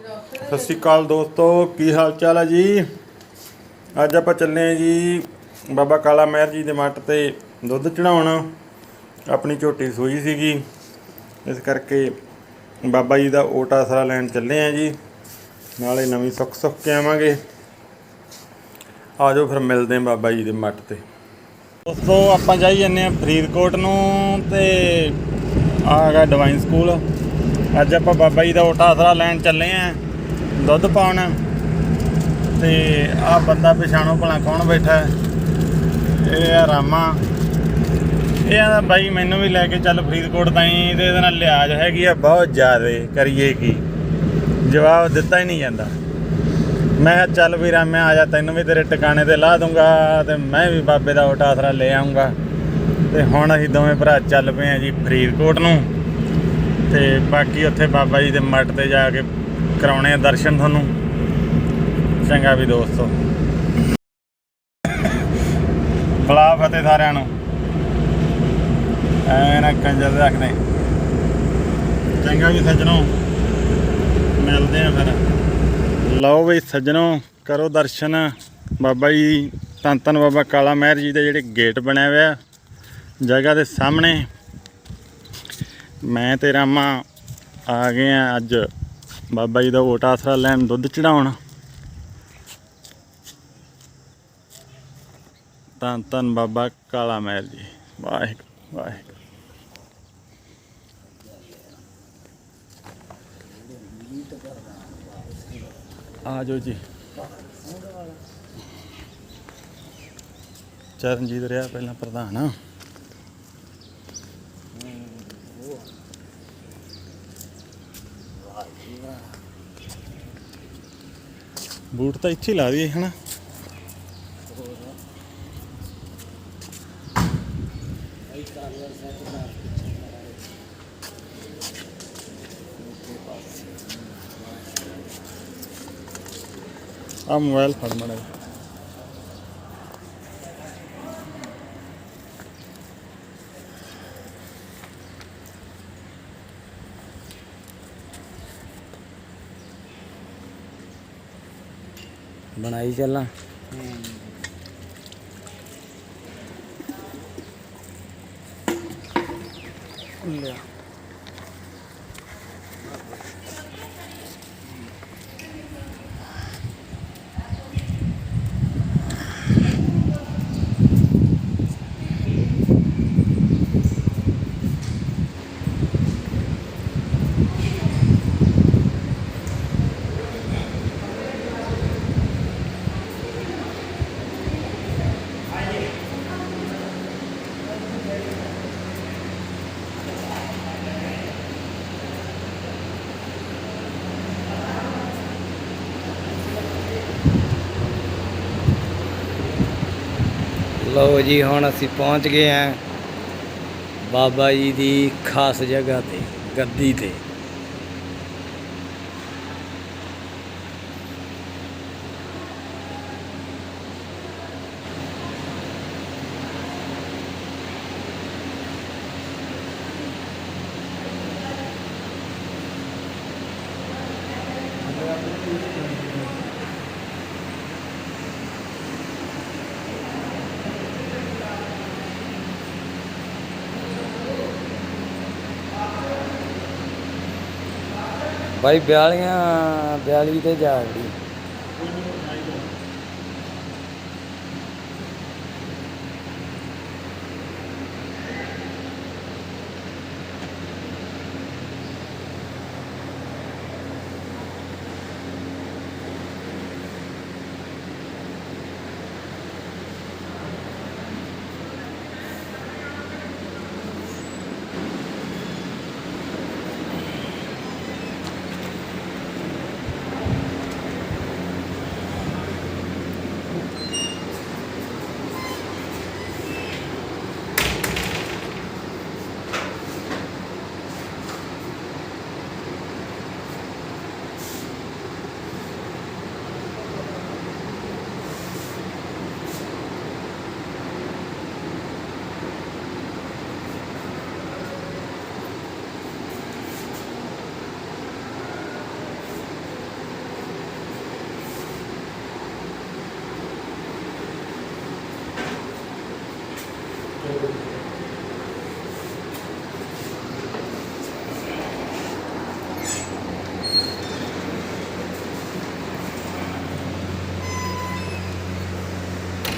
ਸਤਿ ਸ਼੍ਰੀ ਅਕਾਲ ਦੋਸਤੋ, ਕੀ ਹਾਲ ਚਾਲ ਹੈ ਜੀ? ਅੱਜ ਆਪਾਂ ਚੱਲੇ ਹਾਂ ਜੀ ਬਾਬਾ ਕਾਲਾ ਮਹਿਰ ਜੀ ਦੇ ਮੱਟ ਤੇ ਦੁੱਧ ਚੜਾਉਣ। ਆਪਣੀ ਝੋਟੀ ਸੂਈ ਸੀਗੀ। ਇਸ ਕਰਕੇ ਬਾਬਾ ਜੀ ਦਾ ਓਟ ਆਸਰਾ ਲੈਣ ਚੱਲੇ ਆ ਜੀ। ਨਾਲੇ ਨਵੀਂ ਸੁੱਖ ਸੁੱਖ ਕੇ ਆਵਾਂਗੇ। ਆਜੋ ਫਿਰ ਮਿਲਦੇ ਹਾਂ ਬਾਬਾ ਜੀ ਦੇ ਮੱਟ ਤੇ। ਦੋਸਤੋ, ਆਪਾਂ ਜਾਈ ਜੰਨੇ ਆ ਫਰੀਦਕੋਟ ਨੂੰ ਤੇ ਆ ਹੈਗਾ ਡਿਵਾਈਨ ਸਕੂਲ। ਅੱਜ ਆਪਾਂ ਬਾਬਾ ਜੀ ਦਾ ਓਟਾ ਆਸਰਾ ਲੈਣ ਚੱਲੇ ਆਂ, ਦੁੱਧ ਪਾਉਣ। ਤੇ ਆ ਬੰਦਾ ਪਛਾਣੋ ਭਲਾ ਕੌਣ ਬੈਠਾ ਇਹ ਆ ਰਾਮਾ। ਇਹ ਆ ਬਾਈ, ਮੈਨੂੰ ਵੀ ਲੈ ਕੇ ਚੱਲ ਫਰੀਦਕੋਟ ਤਾਈਂ, ਤੇ ਇਹਦੇ ਨਾਲ ਲਿਆਜ ਹੈਗੀ ਆ, ਬਹੁਤ ਜ਼ਿਆਦੇ, ਕਰੀਏ ਕੀ? ਜਵਾਬ ਦਿੱਤਾ ਹੀ ਨਹੀਂ ਜਾਂਦਾ। ਮੈਂ ਕਿਹਾ, ਚੱਲ ਵੀ ਰਾਮਿਆ ਆ ਜਾ, ਤੈਨੂੰ ਵੀ ਤੇਰੇ ਟਿਕਾਣੇ ਤੇ ਲਾ ਦੂੰਗਾ, ਤੇ ਮੈਂ ਵੀ ਬਾਬੇ ਦਾ ਓਟਾ ਆਸਰਾ ਲੈ ਆਉਂਗਾ ਤੇ ਹੁਣ ਅਸੀਂ ਦੋਵੇਂ ਭਰਾ ਚੱਲ ਪਏ ਆ ਜੀ ਫਰੀਦਕੋਟ ਨੂੰ। ਤੇ ਬਾਕੀ ਉੱਥੇ ਬਾਬਾ ਜੀ ਦੇ ਮੱਠ ਤੇ ਜਾ ਕੇ ਕਰਾਉਣੇ ਆ ਦਰਸ਼ਨ ਤੁਹਾਨੂੰ। ਚੰਗਾ ਵੀ ਦੋਸਤੋ। ਬਲਾ ਫਤਿਹ ਸਾਰਿਆਂ ਨੂੰ। ਐਵੇਂ ਨਾ ਕੰਜਰ ਰੱਖਦੇ। ਚੰਗਾ ਵੀ ਸੱਜਣੋ। ਮਿਲਦੇ ਆ ਫਿਰ। ਲਓ ਬਈ ਸੱਜਣੋ, ਕਰੋ ਦਰਸ਼ਨ। ਬਾਬਾ ਜੀ, ਧੰਨ ਧੰਨ ਬਾਬਾ ਕਾਲਾ ਮਹਿਰ ਜੀ ਦੇ ਜਿਹੜੇ ਗੇਟ ਬਣਿਆ ਹੋਇਆ। ਜਗ੍ਹਾ ਦੇ ਸਾਹਮਣੇ। ਮੈਂ ਤੇ ਰਾਮਾ ਆ ਗਏ ਆ ਅੱਜ। ਬਾਬਾ ਜੀ ਦਾ ਓਟ ਆਸਰਾ ਲੈਣ ਦੁੱਧ ਚੜਾਉਣ। ਧੰਨ ਧੰਨ ਬਾਬਾ ਕਾਲਾ ਮਹਿਲ ਜੀ। ਵਾਹਿਗੁਰੂ ਵਾਹਿਗੁਰੂ। ਆ ਜਾਓ ਜੀ। ਚਰਨਜੀਤ ਰਿਹਾ ਪਹਿਲਾਂ ਪ੍ਰਧਾਨ। ਬੂਟ ਤਾਂ ਇੱਥੇ ਹੀ ਲਾ ਦਈਏ ਹਨਾ? ਆ ਮੋਬਾਈਲ ਫੜ ਮੜਾ ਬਣਾਈ ਚੱਲਾਂ। ਲਿਆ। ਲਓ ਜੀ, ਹੁਣ ਅਸੀਂ ਪਹੁੰਚ ਗਏ ਆਂ ਬਾਬਾ ਜੀ ਦੀ ਖਾਸ ਜਗ੍ਹਾ ਤੇ, ਗੱਦੀ ਤੇ। ਬਾਈ 42 42 ਤੇ ਜਾ ਵੜੀ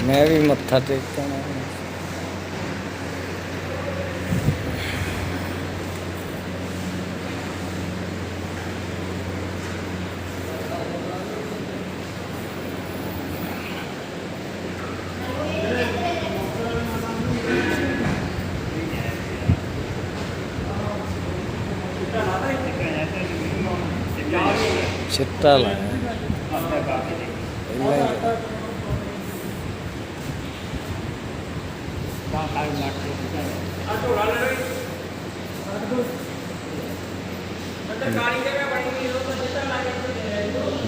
ਮੈਂ ਵੀ ਮੱਥਾ ਟੇਕਣਾ ਚਿੱਟਾ ਲਾਇਆ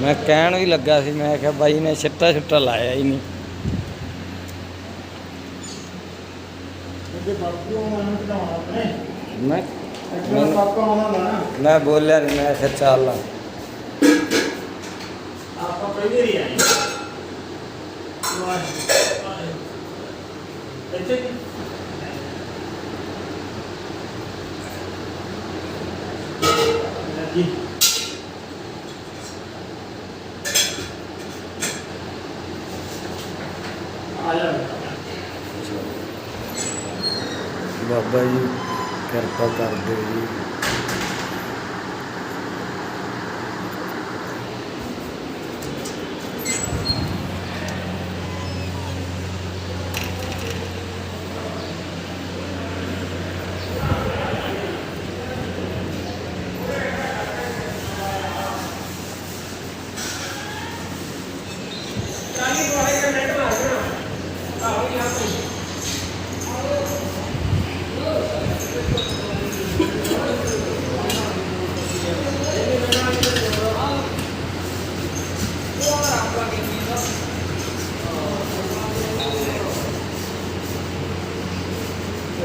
ਮੈਂ ਕਹਿਣ ਵੀ ਲੱਗਾ ਸੀ ਮੈਂ ਕਿਹਾ ਬਾਈ ਨੇ ਛਿੱਟਾ ਛੁੱਟਾ ਲਾਇਆ ਹੀ ਨਹੀਂ। ਮੈਂ ਮੈਂ ਬੋਲਿਆ ਨਹੀਂ ਮੈਂ ਕਿਹਾ ਚੱਲ। ਆਪਾਂ ਪਹਿਲੇ ਇੱਥੇ ਜੀ ਆ ਜਾ ਬਾਬਾ ਜੀ। ਕਿਰਪਾ ਕਰ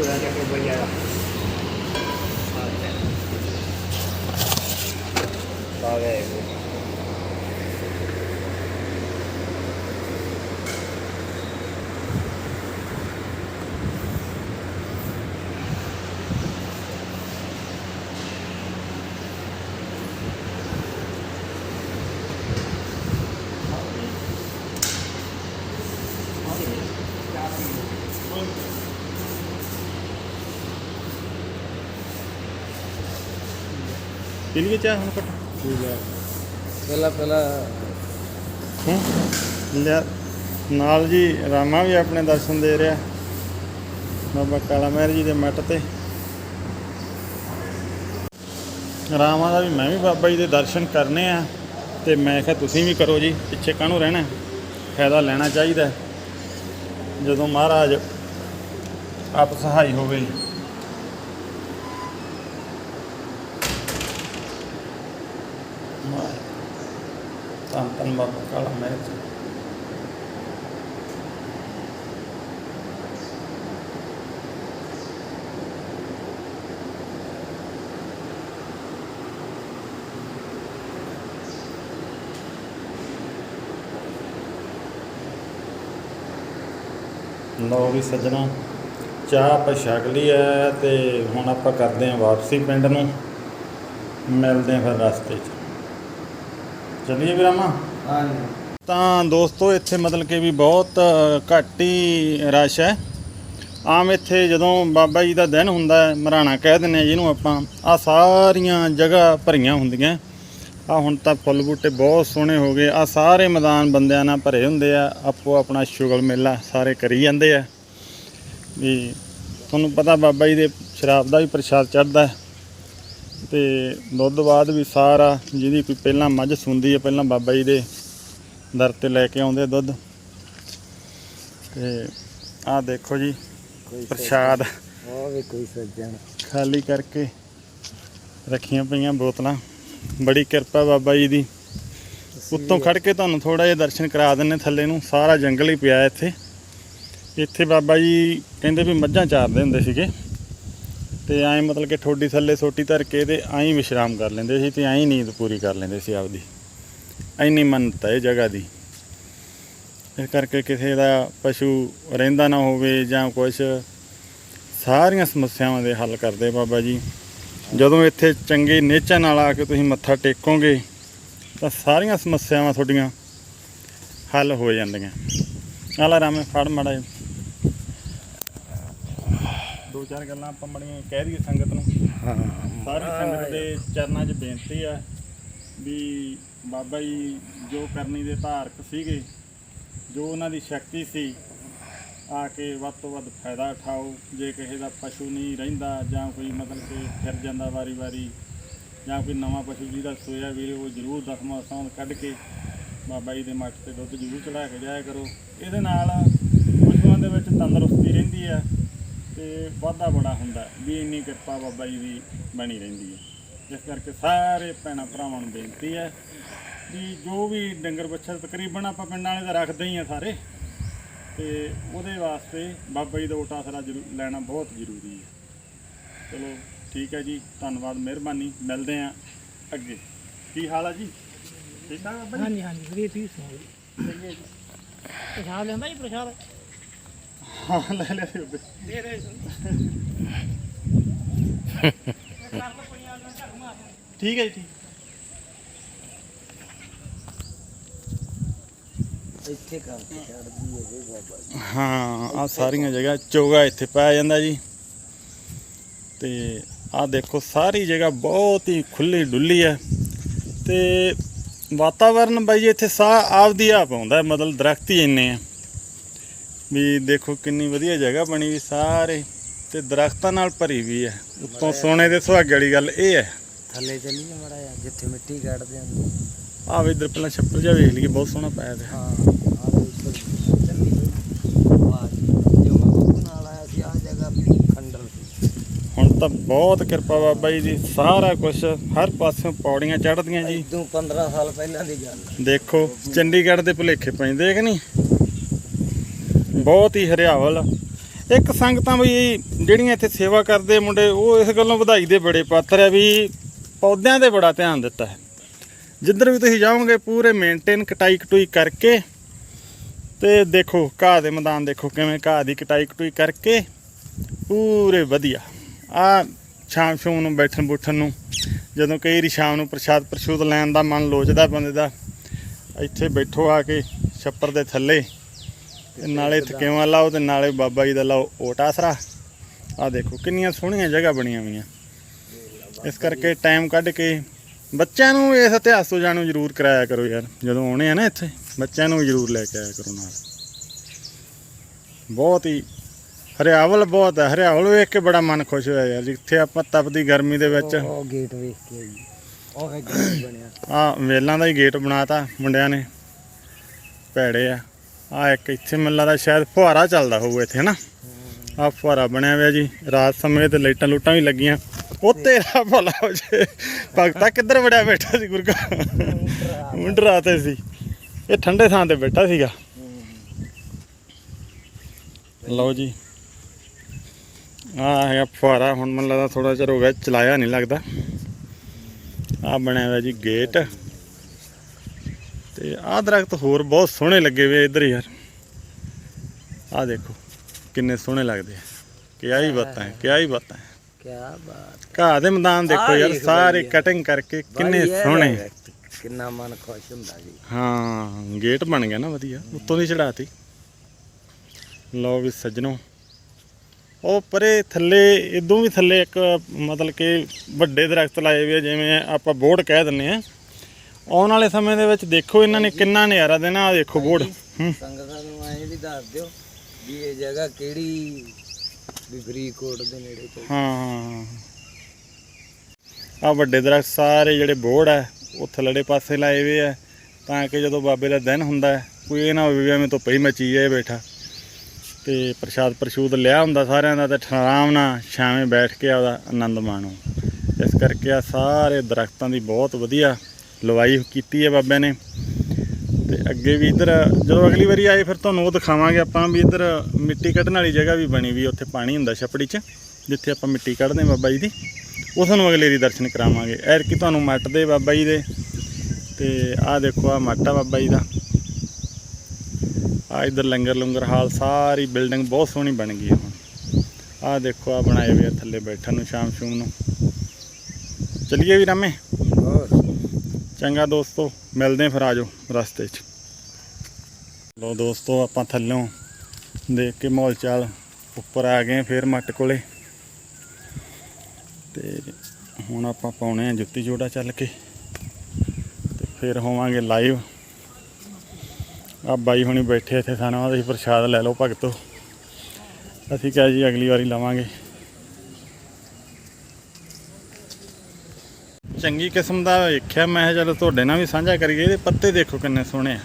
ਦਿਓ ਜੀ ਆ ਗਏ ਪੀ ਲਈਏ ਚਾਹ ਹੁਣ ਕੱਟ ਠੀਕ ਹੈ। ਪਹਿਲਾਂ ਪਹਿਲਾਂ ਹੂੰ? ਲਿਆ ਨਾਲ ਜੀ ਰਾਮਾ ਵੀ ਆਪਣੇ ਦਰਸ਼ਨ ਦੇ ਰਿਹਾ। ਬਾਬਾ ਕਾਲਾ ਮਹਿਰ ਜੀ ਦੇ ਮੱਠ ਤੇ। ਰਾਮਾ ਦਾ ਵੀ ਮੈਂ ਵੀ ਬਾਬਾ ਜੀ ਦੇ ਦਰਸ਼ਨ ਕਰਨੇ ਆ ਤੇ ਮੈਂ ਕਿਹਾ ਤੁਸੀਂ ਵੀ ਕਰੋ ਜੀ ਪਿੱਛੇ ਕਾਹਨੂੰ ਰਹਿਣਾ? ਫਾਇਦਾ ਲੈਣਾ ਚਾਹੀਦਾ। ਜਦੋਂ ਮਹਾਰਾਜ ਆਪ ਸਹਾਈ ਹੋਵੇ। ਤਾਂ ਤਨ ਬਾਬਾ ਕਾਲਾ ਮਹਿਰ ਜੀ ਲਓ ਵੀ ਸੱਜਣਾ, ਚਾਹ ਆਪਾਂ ਛਕ ਲਈ ਹੈ ਤੇ ਹੁਣ ਆਪਾਂ ਕਰਦੇ ਹਾਂ ਵਾਪਸੀ ਪਿੰਡ ਨੂੰ। ਮਿਲਦੇ ਹਾਂ ਫਿਰ ਰਸਤੇ 'ਚ। ਚੱਲੀਏ ਵੀਰਾਮਾ ਹਾਂਜੀ। ਤਾਂ ਦੋਸਤੋ ਇੱਥੇ ਮਤਲਬ ਕਿ ਵੀ ਬਹੁਤ ਘੱਟ ਹੀ ਰਸ਼ ਹੈ। ਆਮ ਇੱਥੇ ਜਦੋਂ ਬਾਬਾ ਜੀ ਦਾ ਦਿਨ ਹੁੰਦਾ ਹੈ ਮਰਾਣਾ ਕਹਿ ਦਿੰਦੇ ਆ ਜਿਹਨੂੰ ਆਪਾਂ ਆ ਸਾਰੀਆਂ ਜਗ੍ਹਾ ਭਰੀਆਂ ਹੁੰਦੀਆਂ। ਆ ਹੁਣ ਤਾਂ ਫੁੱਲ ਬੂਟੇ ਬਹੁਤ ਸੋਹਣੇ ਹੋ ਗਏ। ਆ ਸਾਰੇ ਮੈਦਾਨ ਬੰਦਿਆਂ ਨਾਲ ਭਰੇ ਹੁੰਦੇ ਆ। ਆਪੋ ਆਪਣਾ ਸ਼ੁਗਲ ਮੇਲਾ ਸਾਰੇ ਕਰੀ ਜਾਂਦੇ ਆ। ਵੀ ਤੁਹਾਨੂੰ ਪਤਾ ਬਾਬਾ ਜੀ ਦੇ ਸ਼ਰਾਬ ਦਾ ਵੀ ਪ੍ਰਸ਼ਾਦ ਚੜਦਾ ਹੈ। ਤੇ ਦੁੱਧ ਬਾਅਦ ਵੀ ਸਾਰਾ ਜਿਹਦੀ ਕੋਈ ਪਹਿਲਾਂ ਮੱਝ ਸੁੰਦੀ ਹੈ ਪਹਿਲਾਂ ਬਾਬਾ ਜੀ ਦੇ ਦਰ ਤੇ ਲੈ ਕੇ ਆਉਂਦੇ ਦੁੱਧ। ਤੇ ਆਹ ਦੇਖੋ ਜੀ ਪ੍ਰਸ਼ਾਦ। ਉਹ ਵੀ ਕੋਈ ਸੱਜਣ। ਖਾਲੀ ਕਰਕੇ ਰੱਖੀਆਂ ਪਈਆਂ ਬੋਤਲਾਂ। ਬੜੀ ਕਿਰਪਾ ਬਾਬਾ ਜੀ ਦੀ। ਉੱਤੋਂ ਖੜ ਕੇ ਤੁਹਾਨੂੰ ਥੋੜਾ ਜਿਹਾ ਦਰਸ਼ਨ ਕਰਾ ਦਿੰਨੇ ਥੱਲੇ ਨੂੰ। ਸਾਰਾ ਜੰਗਲ ਹੀ ਪਿਆ ਇੱਥੇ। ਇੱਥੇ ਬਾਬਾ ਜੀ ਕਹਿੰਦੇ ਵੀ ਮੱਝਾਂ ਚਾਰਦੇ ਹੁੰਦੇ ਸੀਗੇ। ਤੇ ਐਂ ਮਤਲਬ ਕਿ ਠੋਡੀ ਥੱਲੇ ਸੋਟੀ ਧਰ ਕੇ ਤੇ ਐਂ ਵਿਸ਼ਰਾਮ ਕਰ ਲੈਂਦੇ ਸੀ ਤੇ ਐਂ ਨੀਂਦ ਪੂਰੀ ਕਰ ਲੈਂਦੇ ਸੀ ਆਪਦੀ। ਇੰਨੀ ਮੰਨਤ ਹੈ ਇਹ ਜਗ੍ਹਾ ਦੀ। ਇਸ ਕਰਕੇ ਕਿਸੇ ਦਾ ਪਸ਼ੂ ਰਹਿੰਦਾ ਨਾ ਹੋਵੇ ਜਾਂ ਕੁਝ ਸਾਰੀਆਂ ਸਮੱਸਿਆਵਾਂ ਦੇ ਹੱਲ ਕਰਦੇ ਬਾਬਾ ਜੀ। ਜਦੋਂ ਇੱਥੇ ਚੰਗੇ ਨੇਚਾ ਨਾਲ ਆ ਕੇ ਤੁਸੀਂ ਮੱਥਾ ਟੇਕੋਗੇ, ਤਾਂ ਸਾਰੀਆਂ ਸਮੱਸਿਆਵਾਂ ਤੁਹਾਡੀਆਂ ਹੱਲ ਹੋ ਜਾਂਦੀਆਂ। ਆਲਾ ਰਾਮੇ, ਫੜ ਮੜਾ ਦੋ ਚਾਰ ਗੱਲਾਂ ਆਪਾਂ ਬੜੀਆਂ ਕਹਿ ਦਈਏ ਸੰਗਤ ਨੂੰ। ਹਾਂ। ਸਾਰੀ ਸੰਗਤ ਦੇ ਚਰਨਾਂ 'ਚ ਬੇਨਤੀ ਆ ਵੀ ਬਾਬਾ ਜੀ ਜੋ ਕਰਨੀ ਦੇ ਧਾਰਕ ਸੀਗੇ ਜੋ ਉਹਨਾਂ ਦੀ ਸ਼ਕਤੀ ਸੀ ਆ ਕੇ ਵੱਧ ਤੋਂ ਵੱਧ ਫਾਇਦਾ ਉਠਾਓ। ਜੇ ਕਿਸੇ ਦਾ ਪਸ਼ੂ ਨਹੀਂ ਰਹਿੰਦਾ ਜਾਂ ਕੋਈ ਮਤਲਬ ਕਿ ਫਿਰ ਜਾਂਦਾ ਵਾਰੀ-ਵਾਰੀ ਜਾਂ ਕੋਈ ਨਵਾਂ ਪਸ਼ੂ ਜਿਹਦਾ ਸੋਇਆ ਵੀਰੇ ਉਹ ਜ਼ਰੂਰ ਦਸਵਾਂ ਸੌਂਦ ਕੱਢ ਕੇ ਬਾਬਾ ਜੀ ਦੇ ਮੱਠ ਤੇ ਦੁੱਧ ਜ਼ਰੂਰ ਚੜਾ ਕੇ ਜਾਇਆ ਕਰੋ। ਇਹਦੇ ਨਾਲ ਪਸ਼ੂਆਂ ਦੇ ਵਿੱਚ ਤੰਦਰੁਸਤੀ ਰਹਿੰਦੀ ਹੈ ਤੇ ਵਾਧਾ ਬੜਾ ਹੁੰਦਾ ਵੀ ਇੰਨੀ ਕਿਰਪਾ ਬਾਬਾ ਜੀ ਦੀ ਬਣੀ ਰਹਿੰਦੀ ਹੈ। ਇਸ ਕਰਕੇ ਸਾਰੇ ਭੈਣਾਂ ਭਰਾਵਾਂ ਨੂੰ ਬੇਨਤੀ ਹੈ ਵੀ ਜੋ ਵੀ ਡੰਗਰ ਬੱਚਾ ਤਕਰੀਬਨ ਆਪਾਂ ਪਿੰਡਾਂ ਵਾਲੇ ਤਾਂ ਰੱਖਦੇ ਹੀ ਆ ਸਾਰੇ ਤੇ ਉਹਦੇ ਵਾਸਤੇ ਬਾਬਾ ਜੀ ਦਾ ਓਟਾ ਆਸਰਾ ਲੈਣਾ ਬਹੁਤ ਜ਼ਰੂਰੀ ਹੈ। ਚਲੋ ਠੀਕ ਹੈ ਜੀ ਧੰਨਵਾਦ ਮਿਹਰਬਾਨੀ ਮਿਲਦੇ ਆਂ ਅੱਗੇ। ਕੀ ਹਾਲ ਆ ਜੀ? ਠੀਕ ਠਾਕ ਬਾਬਾ ਜੀ? ਹਾਂਜੀ ਹਾਂਜੀ ਵਧੀਆ ਤੁਸੀਂ ਸੁਣਾਓ ਜੀ? ਪ੍ਰਸ਼ਾਦ ਲੈਂਦਾ ਜੀ ਪ੍ਰਸ਼ਾਦ? ਹਾਂ ਲੈ ਲੈ ਬਾਬੇ ਦੇ ਦੇ ਠੀਕ ਹੈ ਜੀ ਠੀਕ। ਇੱਥੇ ਕੰਮ ਛੱਡਦੀ ਹੈ ਜੀ ਬਾਬਾ ਜੀ। ਹਾਂ ਆ ਸਾਰੀਆਂ ਜਗ੍ਹਾ ਚੋਗਾ ਇੱਥੇ ਪਾਇਆ ਜਾਂਦਾ ਜੀ। ਤੇ ਆ ਦੇਖੋ ਸਾਰੀ ਜਗ੍ਹਾ ਬਹੁਤ ਹੀ ਖੁੱਲੀ ਡੁੱਲੀ ਹੈ। ਤੇ ਵਾਤਾਵਰਨ ਬਾਈ ਇੱਥੇ ਸਾਹ ਆਪਦੀ ਆਪ ਆਉਂਦਾ ਮਤਲਬ ਦਰਖਤ ਹੀ ਇੰਨੇ ਆ। ਵੀ ਦੇਖੋ ਕਿੰਨੀ ਵਧੀਆ ਜਗ੍ਹਾ ਬਣੀ ਵੀ ਸਾਰੇ ਤੇ ਦਰਖਤਾਂ ਨਾਲ ਭਰੀ ਵੀ ਹੈ। ਉੱਤੋਂ ਸੋਨੇ ਦੇ ਸੁਹਾਗੇ ਵਾਲੀ ਗੱਲ ਇਹ ਹੈ। ਥੱਲੇ ਚੱਲੀਏ ਮੜਾ ਜਿੱਥੇ ਮਿੱਟੀ ਕੱਢਦੇ ਆਂ। ਆ ਵੀ ਇਧਰ ਪਹਿਲਾਂ ਛੱਪਰ ਜਿਹਾ ਵੇਖ ਲਈਏ ਬਹੁਤ ਸੋਹਣਾ ਪਾਇਆ ਤੇ। ਹਾਂ ਆ ਦੇ ਉੱਪਰ ਚੱਲੀ ਵਾਹ ਜੀ ਜੋ ਮੈਂ ਬੱਬੂ ਨਾਲ ਆਇਆ ਸੀ ਆ ਜਗ੍ਹਾ ਖੰਡਰ ਸੀ। ਹੁਣ ਤਾਂ ਬਹੁਤ ਕਿਰਪਾ ਬਾਬਾ ਜੀ ਦੀ ਸਾਰਾ ਕੁਝ ਹਰ ਪਾਸਿਓਂ ਪੌੜੀਆਂ ਚੜ੍ਹਦੀਆਂ ਜੀ। ਇਦੋਂ 15 ਸਾਲ ਪਹਿਲਾਂ ਦੀ ਗੱਲ। ਦੇਖੋ ਚੰਡੀਗੜ੍ਹ ਦੇ ਭੁਲੇਖੇ ਪੈਂਦੇ ਕਿ ਨਹੀਂ ਬਹੁਤ ਹੀ ਹਰਿਆਵਲ ਇੱਕ ਸੰਗਤਾਂ ਵੀ ਜਿਹੜੀਆਂ ਇੱਥੇ ਸੇਵਾ ਕਰਦੇ ਮੁੰਡੇ, ਉਹ ਇਸ ਗੱਲੋਂ ਵਧਾਈ ਦੇ ਬੜੇ ਪਾਤਰ ਆ ਵੀ ਪੌਦਿਆਂ ਤੇ ਬੜਾ ਧਿਆਨ ਦਿੱਤਾ ਹੈ। ਜਿੱਧਰ ਵੀ ਤੁਸੀਂ ਜਾਓਗੇ, ਪੂਰੇ ਮੇਨਟੇਨ ਕਟਾਈ ਕਟੂਈ ਕਰਕੇ ਤੇ ਦੇਖੋ, ਘਾਹ ਦੇ ਮੈਦਾਨ ਦੇਖੋ ਕਿਵੇਂ ਘਾਹ ਦੀ ਕਟਾਈ ਕਟੂਈ ਕਰਕੇ ਪੂਰੇ ਵਧੀਆ। ਆ ਸ਼ਾਮ ਸ਼ੂਮ ਨੂੰ ਬੈਠਣ ਬੁੱਠਣ ਨੂੰ, ਜਦੋਂ ਕਈ ਵਾਰੀ ਸ਼ਾਮ ਨੂੰ ਪ੍ਰਸ਼ਾਦ ਪ੍ਰਸ਼ੂਦ ਲੈਣ ਦਾ ਮਨ ਲੋਚਦਾ ਬੰਦੇ ਦਾ, ਇੱਥੇ ਬੈਠੋ ਆ ਕੇ ਛੱਪਰ ਦੇ ਥੱਲੇ। ਨਾਲੇ ਥਕੇਵਾਂ ਲਾਓ ਤੇ ਨਾਲੇ ਬਾਬਾ ਜੀ ਦਾ ਲਾਓ ਓਟ ਆਸਰਾ। ਆ ਦੇਖੋ ਕਿੰਨੀਆਂ ਸੋਹਣੀਆਂ ਜਗ੍ਹਾ ਬਣੀਆਂ ਹੋਈਆਂ। ਇਸ ਕਰਕੇ ਟਾਈਮ ਕੱਢ ਕੇ ਬੱਚਿਆਂ ਨੂੰ ਇਸ ਇਤਿਹਾਸ ਤੋਂ ਜਾਣੂ ਜ਼ਰੂਰ ਕਰਾਇਆ ਕਰੋ ਯਾਰ। ਜਦੋਂ ਆਉਣੇ ਆ ਨਾ ਇੱਥੇ ਬੱਚਿਆਂ ਨੂੰ ਜ਼ਰੂਰ ਲੈ ਕੇ ਆਇਆ ਕਰੋ ਨਾਲ। ਬਹੁਤ ਹੀ ਹਰਿਆਵਲ ਬਹੁਤ ਹੈ। ਹਰਿਆਵਲ ਵੇਖ ਕੇ ਬੜਾ ਮਨ ਖੁਸ਼ ਹੋਇਆ ਯਾਰ ਜਿੱਥੇ ਆਪਾਂ ਤਪਦੀ ਗਰਮੀ ਦੇ ਵਿੱਚ। ਉਹ- ਗੇਟ ਵੇਖ ਕੇ ਜੀ ਉਹ ਹੈ ਗੇਟ ਬਣਿਆ। ਆ ਵੇਲਾਂ ਦਾ ਹੀ ਗੇਟ ਬਣਾਤਾ ਮੁੰਡਿਆਂ ਨੇ। ਭੈੜੇ ਆ। ਆ ਇੱਕ ਇੱਥੇ ਮੈਨੂੰ ਲੱਗਦਾ ਸ਼ਾਇਦ ਫੁਹਾਰਾ ਚੱਲਦਾ ਹੋਊ ਇੱਥੇ, ਹਨਾ? ਆ ਫੁਹਾਰਾ ਬਣਿਆ ਹੋਇਆ ਜੀ, ਰਾਤ ਸਮੇਂ ਤੇ ਲਾਈਟਾਂ ਲੂਟਾਂ ਵੀ ਲੱਗੀਆਂ। ਉਹ ਤੇਰਾ ਭਲਾ ਹੋ ਜੇ। ਭਗਤਾ ਕਿੱਧਰ ਵੜਿਆ ਬੈਠਾ ਸੀ ਗੁਰਗਾ ਮੁੰਡਰਾ ਤੇ ਸੀ। ਇਹ ਠੰਡੇ ਥਾਂ ਤੇ ਬੈਠਾ ਸੀਗਾ। ਲਓ ਜੀ। ਆ ਹੈਗਾ ਫੁਹਾਰਾ, ਹੁਣ ਮੈਨੂੰ ਲੱਗਦਾ ਥੋੜਾ ਚਿਰ ਹੋ ਗਿਆ, ਚਲਾਇਆ ਨਹੀਂ ਲੱਗਦਾ। ਆ ਬਣਿਆ ਹੋਇਆ ਜੀ ਗੇਟ। ਆਹ ਦਰਖਤ ਹੋਰ ਬਹੁਤ ਸੋਹਣੇ ਲੱਗੇ ਵੇ ਇੱਧਰ ਯਾਰ। ਆਹ ਦੇਖੋ ਕਿੰਨੇ ਸੋਹਣੇ ਲੱਗਦੇ ਆ। ਕਿਆ ਹੀ ਬਾਤਾਂ ਹੈ ਕਿਆ ਹੀ ਬਾਤਾਂ ਹੈ। ਕੀ ਬਾਤ ਘਾਹ ਦੇ ਮੈਦਾਨ ਦੇਖੋ ਯਾਰ ਸਾਰੇ। ਕਟਿੰਗ ਕਰਕੇ ਕਿੰਨੇ ਸੋਹਣੇ। ਕਿੰਨਾ ਮਨ ਖੁਸ਼ ਹੁੰਦਾ ਜੀ। ਹਾਂ ਗੇਟ ਬਣ ਗਿਆ ਨਾ ਵਧੀਆ ਉੱਤੋਂ ਦੀ ਚੜਾਤੀ ਲਓ ਵੀ ਸੱਜਣੋ ਉਹ ਪਰੇ ਥੱਲੇ ਇਦੋਂ ਵੀ ਥੱਲੇ ਇੱਕ ਮਤਲਬ ਕਿ ਵੱਡੇ ਦਰਖਤ ਲਾਏ ਹੋਏ ਜਿਵੇਂ ਆਪਾਂ ਬੋਰਡ ਕਹਿ ਦਿੰਨੇ ਆ। ਆਉਣ ਵਾਲੇ ਸਮੇਂ ਦੇ ਵਿੱਚ ਦੇਖੋ ਇਹਨਾਂ ਨੇ ਕਿੰਨਾ ਨਜ਼ਾਰਾ ਦੇਣਾ ਆ ਦੇਖੋ ਬੋਰਡ। ਹੂੰ। ਸੰਗਤਾਂ ਨੂੰ ਐਂ ਵੀ ਦੱਸ ਦਿਓ ਵੀ ਇਹ ਜਗ੍ਹਾ ਕਿਹੜੀ ਵੀ ਫਰੀਦਕੋਟ ਦੇ ਨੇੜੇ ਚ ਹਾਂ ਆ ਵੱਡੇ ਦਰਖਤ ਸਾਰੇ ਜਿਹੜੇ ਬੋਰਡ ਆ ਉਹ ਥੱਲੜੇ ਪਾਸੇ ਲਾਏ ਹੋਏ ਆ ਤਾਂ ਕਿ ਜਦੋਂ ਬਾਬੇ ਦਾ ਦਿਨ ਹੁੰਦਾ ਕੋਈ ਇਹ ਨਾ ਹੋਵੇ ਵੀ ਐਵੇਂ ਤੋਂ ਪਈ ਮਚੀ ਜਾਏ ਬੈਠਾ। ਤੇ ਪ੍ਰਸ਼ਾਦ ਪ੍ਰਸ਼ੂਦ ਲਿਆ ਹੁੰਦਾ ਸਾਰਿਆਂ ਦਾ ਤੇ ਆਰਾਮ ਨਾਲ ਛਾਵੇਂ ਬੈਠ ਕੇ ਆਪਦਾ ਆਨੰਦ ਮਾਣੋ। ਇਸ ਕਰਕੇ ਆ ਸਾਰੇ ਦਰਖਤਾਂ ਦੀ ਬਹੁਤ ਵਧੀਆ ਲਵਾਈ ਕੀਤੀ ਹੈ ਬਾਬਿਆਂ ਨੇ। ਤੇ ਅੱਗੇ ਵੀ ਇੱਧਰ, ਜਦੋਂ ਅਗਲੀ ਵਾਰੀ ਆਏ ਫਿਰ ਤੁਹਾਨੂੰ ਉਹ ਦਿਖਾਵਾਂਗੇ ਆਪਾਂ ਵੀ ਇੱਧਰ ਮਿੱਟੀ ਕੱਢਣ ਵਾਲੀ ਜਗ੍ਹਾ ਵੀ ਬਣੀ ਵੀ ਉੱਥੇ ਪਾਣੀ ਹੁੰਦਾ ਛਪੜੀ 'ਚ, ਜਿੱਥੇ ਆਪਾਂ ਮਿੱਟੀ ਕੱਢਦੇ ਹਾਂ ਬਾਬਾ ਜੀ ਦੀ। ਉਹ ਤੁਹਾਨੂੰ ਅਗਲੇ ਦੀ ਦਰਸ਼ਨ ਕਰਾਵਾਂਗੇ। ਐਰ ਕੀ ਤੁਹਾਨੂੰ ਮੱਟ ਦੇ ਬਾਬਾ ਜੀ ਦੇ। ਤੇ ਆਹ ਦੇਖੋ ਆ ਮੱਟ ਆ ਬਾਬਾ ਜੀ ਦਾ। ਆ ਇੱਧਰ ਲੰਗਰ ਲੰਗਰ ਹਾਲ, ਸਾਰੀ ਬਿਲਡਿੰਗ ਬਹੁਤ ਸੋਹਣੀ ਬਣ ਗਈ ਹੈ ਹੁਣ। ਆਹ ਦੇਖੋ ਆ ਬਣਾਏ ਹੋਏ ਥੱਲੇ ਬੈਠਣ ਨੂੰ ਸ਼ਾਮ ਸ਼ੂਮ ਨੂੰ। ਚਲਿਏ ਵੀ ਰਾਮੇ? ਹੋਰ ਚੰਗਾ ਦੋਸਤੋ, ਮਿਲਦੇ ਹਾਂ ਫਿਰ ਆਜੋ ਰਸਤੇ 'ਚ। ਲੋ ਦੋਸਤੋ, ਆਪਾਂ ਥੱਲੋਂ ਦੇਖ ਕੇ ਮਾਹੌਲ ਚਾਲ ਉੱਪਰ ਆ ਗਏ ਫੇਰ ਮੱਟ ਕੋਲੇ। ਤੇ ਹੁਣ ਆਪਾਂ ਪਾਉਣੇ ਆ ਜੁੱਤੀ ਜੋੜਾ ਚੱਲ ਕੇ। ਤੇ ਫਿਰ ਹੋਵਾਂਗੇ ਲਾਈਵ ਆ ਬਾਈ ਹੁਣੀ ਬੈਠੇ ਇੱਥੇ ਸਾਨੂੰ ਆਦੇ ਪ੍ਰਸ਼ਾਦ ਲੈ ਲਓ ਭਗਤੋ। ਅਸੀਂ ਕਿਹਾ ਜੀ ਅਗਲੀ ਵਾਰੀ ਲਵਾਂਗੇ। ਚੰਗੀ ਕਿਸਮ ਦਾ ਵੇਖਿਆ, ਮੈਂ ਕਿਹਾ ਚਲੋ ਤੁਹਾਡੇ ਨਾਲ ਵੀ ਸਾਂਝਾ ਕਰੀਏ, ਇਹਦੇ ਪੱਤੇ ਦੇਖੋ ਕਿੰਨੇ ਸੋਹਣੇ ਆ।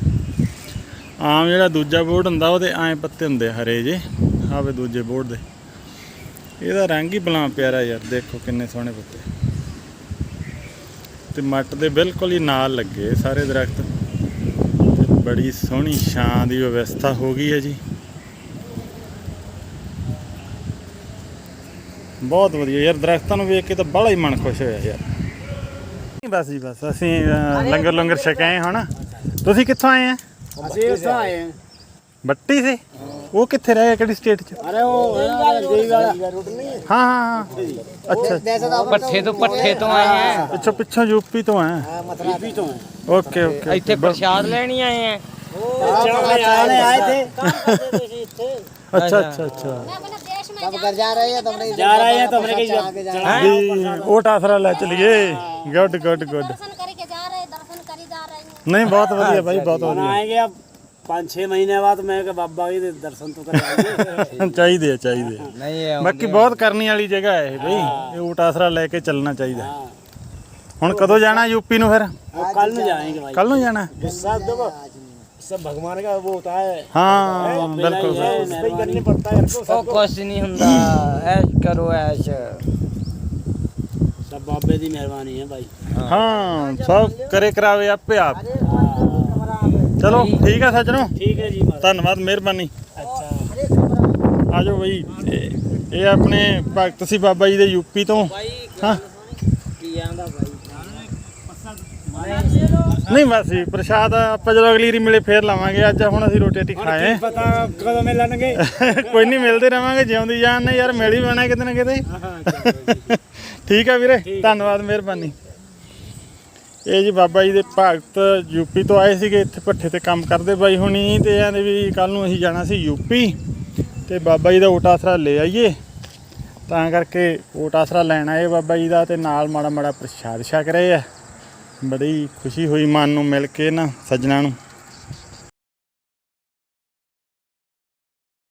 ਆਮ ਜਿਹੜਾ ਦੂਜਾ ਬੋਰਡ ਹੁੰਦਾ, ਉਹਦੇ ਐਂ ਪੱਤੇ ਹੁੰਦੇ ਹਰੇ ਜੇ ਆਵੇ ਦੂਜੇ ਬੋਰਡ ਦੇ। ਇਹਦਾ ਰੰਗ ਹੀ ਬਲਾਂ ਪਿਆਰਾ ਯਾਰ, ਦੇਖੋ ਕਿੰਨੇ ਸੋਹਣੇ ਪੱਤੇ। ਤੇ ਮੱਟ ਦੇ ਬਿਲਕੁਲ ਹੀ ਨਾਲ ਲੱਗੇ ਸਾਰੇ ਦਰਖਤ। ਬੜੀ ਸੋਹਣੀ ਛਾਂ ਦੀ ਵਿਵਸਥਾ ਹੋ ਗਈ ਹੈ ਜੀ। ਬਹੁਤ ਵਧੀਆ ਯਾਰ, ਦਰਖਤਾਂ ਨੂੰ ਵੇਖ ਕੇ ਤਾਂ ਬੜਾ ਹੀ ਮਨ ਖੁਸ਼ ਹੋਇਆ ਯਾਰ। ਬਸ ਜੀ ਬਸ ਅਸੀਂ ਲੰਗਰ ਲੰਗਰ ਛਕ ਆਏ ਹੁਣ। ਤੁਸੀਂ ਕਿੱਥੋਂ ਆਏ ਆ? ਅਸੀਂ ਉੱਥੋਂ ਆਏ ਹਾਂ। ਬੱਟੀ ਸੇ? ਉਹ ਕਿੱਥੇ ਰਹਿ ਕਿਹੜੀ ਸਟੇਟ ਚ? ਅਰੇ ਉਹ ਜੀ ਵਾਲਾ ਹਾਂ ਹਾਂ ਹਾਂ। ਅੱਛਾ। ਪੱਠੇ ਤੋਂ ਪੱਠੇ ਤੋਂ ਆਏ ਆ। ਪਿੱਛੋਂ ਪਿੱਛੋਂ ਯੂਪੀ ਤੋਂ ਆਏ ਬੀਬੀ ਤੋਂ। ਓਕੇ ਓਕੇ ਇੱਥੇ ਪ੍ਰਸ਼ਾਦ ਲੈਣੀ ਆਏ ਆ। ਚਾਹਣੇ ਆਏ ਥੇ ਅੱਛਾ ਅੱਛਾ ਅੱਛਾ। सब घर जा रहे हैं तो हमने जा रहे हैं तो हमने कहीं आगे जा ਵੀ ਉਹ ਆਸਰਾ ਲੈ ਚਲੀਏ ਗੁੱਡ ਗੁੱਡ ਗੁੱਡ दर्शन करके जा रहे हैं दर्शन करी जा रहे हैं ਨਹੀਂ ਬਹੁਤ ਵਧੀਆ ਬਾਈ ਬਹੁਤ ਵਧੀਆ आएंगे अब पाँच छह महीने बाद मैं कहा बाबा जी दे दर्शन तो कराएंगे ਚਾਹੀਦੇ ਆ ਚਾਹੀਦੇ ਆ ਨਹੀਂ ਇਹ ਬਾਕੀ ਬਹੁਤ ਕਰਨੀ ਵਾਲੀ ਜਗ੍ਹਾ ਹੈ ਇਹ ਬਈ ਇਹ ਊਟ ਆਸਰਾ ਲੈ ਕੇ ਚੱਲਣਾ ਚਾਹੀਦਾ ਹੁਣ ਕਦੋਂ ਜਾਣਾ ਯੂਪੀ ਨੂੰ ਫਿਰ अब कल में जाएंगे भाई ਕੱਲ ਨੂੰ ਜਾਣਾ सब देखो सब भगवान का वो होता है ਹਾਂ ਬਿਲਕੁਲ ਬਿਲਕੁਲ सही करनी पड़ता है ਉਹ ਕੁਛ ਨਹੀਂ ਹੁੰਦਾ ਐਸ਼ ਕਰੋ ਐਸ਼ सब बाबे की मेहरबानी है भाई ਹਾਂ ਸਭ ਕਰੇ ਕਰਾਵੇ ਆਪੇ ਆਪ ਚਲੋ ਠੀਕ ਆ ਸੱਜਣੋ ठीक है जी महाराज ਧੰਨਵਾਦ ਮਿਹਰਬਾਨੀ अच्छा ਆ ਜਾਓ ਬਈ ਇਹ- ਇਹ ਆਪਣੇ ਭਗਤ ਸੀ ਬਾਬਾ ਜੀ ਦੇ ਯੂਪੀ ਤੋਂ ਹਾਂ ਨਹੀਂ ਬਸ ਜੀ ਪ੍ਰਸ਼ਾਦ ਆਪਾਂ ਜਦੋਂ ਅਗਲੀ ਵਾਰੀ ਮਿਲੇ ਫੇਰ ਲਾਵਾਂਗੇ ਅੱਜ ਹੁਣ ਅਸੀਂ ਰੋਟੀ ਰਾਟੀ ਖਾਏ। ਆਂ। ਪਤਾ ਕਦੋਂ ਮਿਲਣਗੇ ਕੋਈ ਨਹੀਂ ਮਿਲਦੇ ਰਵਾਂਗੇ ਜਿਉਂਦੀ ਜਾਨ ਨੇ ਯਾਰ ਮਿਲ ਹੀ ਪੈਣਾ ਕਿਤੇ ਨਾ ਕਿਤੇ। ਠੀਕ ਆ ਵੀਰੇ ਧੰਨਵਾਦ ਮਿਹਰਬਾਨੀ। ਇਹ ਜੀ ਬਾਬਾ ਜੀ ਦੇ ਭਗਤ ਯੂਪੀ ਤੋਂ ਆਏ ਸੀਗੇ ਇੱਥੇ ਪੱਠੇ ਤੇ ਕੰਮ ਕਰਦੇ ਬਾਈ ਹੁਣੀ ਤੇ ਕਹਿੰਦੇ ਵੀ ਕੱਲ ਨੂੰ ਅਸੀਂ ਜਾਣਾ ਸੀ ਯੂਪੀ ਤੇ ਬਾਬਾ ਜੀ ਦਾ ਓਟ ਆਸਰਾ ਲੈ ਆਈਏ। ਤਾਂ ਕਰਕੇ ਓਟ ਆਸਰਾ ਲੈਣ ਆਏ ਬਾਬਾ ਜੀ ਦਾ ਤੇ ਨਾਲ ਮਾੜਾ ਮਾੜਾ ਪ੍ਰਸ਼ਾਦ ਛਕ ਰਹੇ ਆ। ਬੜੀ ਖੁਸ਼ੀ ਹੋਈ ਮਨ ਨੂੰ ਮਿਲ ਕੇ ਨਾ ਸੱਜਣਾ ਨੂੰ।